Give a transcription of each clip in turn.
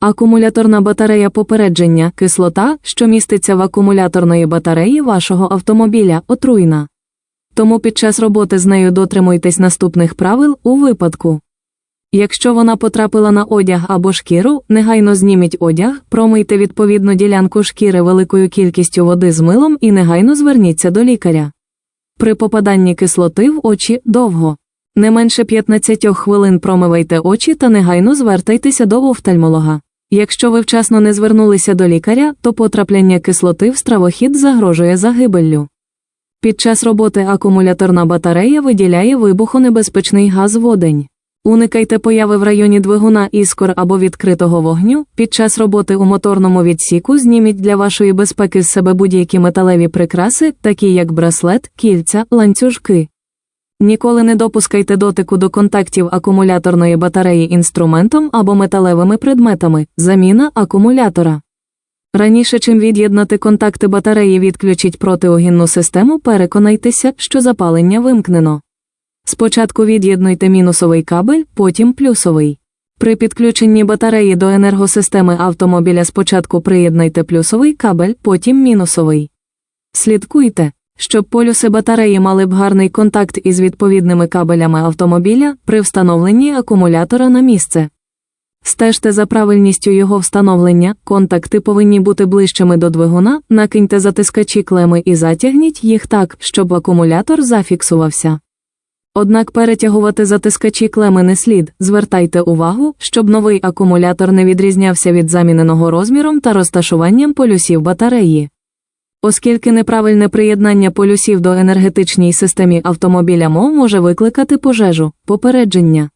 Акумуляторна батарея попередження кислота, що міститься в акумуляторної батареї вашого автомобіля, отруйна. Тому під час роботи з нею дотримуйтесь наступних правил у випадку. Якщо вона потрапила на одяг або шкіру, негайно зніміть одяг, промийте відповідну ділянку шкіри великою кількістю води з милом і негайно зверніться до лікаря. При попаданні кислоти в очі довго. Не менше 15 хвилин промивайте очі та негайно звертайтеся до офтальмолога. Якщо ви вчасно не звернулися до лікаря, то потрапляння кислоти в стравохід загрожує загибеллю. Під час роботи акумуляторна батарея виділяє вибухонебезпечний газ водень. Уникайте появи в районі двигуна іскор або відкритого вогню. Під час роботи у моторному відсіку зніміть для вашої безпеки з себе будь-які металеві прикраси, такі як браслет, кільця, ланцюжки. Ніколи не допускайте дотику до контактів акумуляторної батареї інструментом або металевими предметами, заміна акумулятора. Раніше чим від'єднати контакти батареї відключіть протиогінну систему, переконайтеся, що запалення вимкнено. Спочатку від'єднуйте мінусовий кабель, потім плюсовий. При підключенні батареї до енергосистеми автомобіля спочатку приєднайте плюсовий кабель, потім мінусовий. Слідкуйте, щоб полюси батареї мали б гарний контакт із відповідними кабелями автомобіля при встановленні акумулятора на місце. Стежте за правильністю його встановлення, контакти повинні бути ближчими до двигуна, накиньте затискачі клеми і затягніть їх так, щоб акумулятор зафіксувався. Однак перетягувати затискачі клеми не слід, звертайте увагу, щоб новий акумулятор не відрізнявся від заміненого розміром та розташуванням полюсів батареї. Оскільки неправильне приєднання полюсів до енергетичній системі автомобіля МОВ може викликати пожежу, попередження.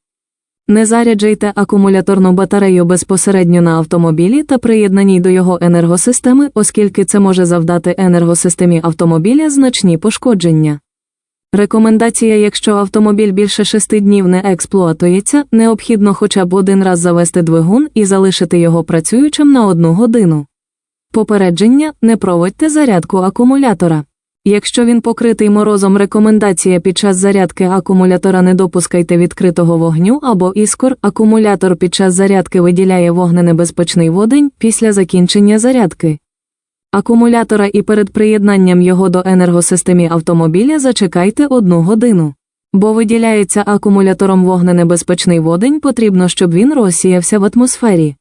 Не заряджайте акумуляторну батарею безпосередньо на автомобілі та приєднаній до його енергосистеми, оскільки це може завдати енергосистемі автомобіля значні пошкодження. Рекомендація, якщо автомобіль більше шести днів не експлуатується, необхідно хоча б один раз завести двигун і залишити його працюючим на одну годину. Попередження не проводьте зарядку акумулятора. Якщо він покритий морозом, рекомендація під час зарядки акумулятора не допускайте відкритого вогню або іскор. Акумулятор під час зарядки виділяє вогненебезпечний водень після закінчення зарядки. Акумулятора і перед приєднанням його до енергосистемі автомобіля зачекайте одну годину. Бо виділяється акумулятором вогненебезпечний водень, потрібно, щоб він розсіявся в атмосфері.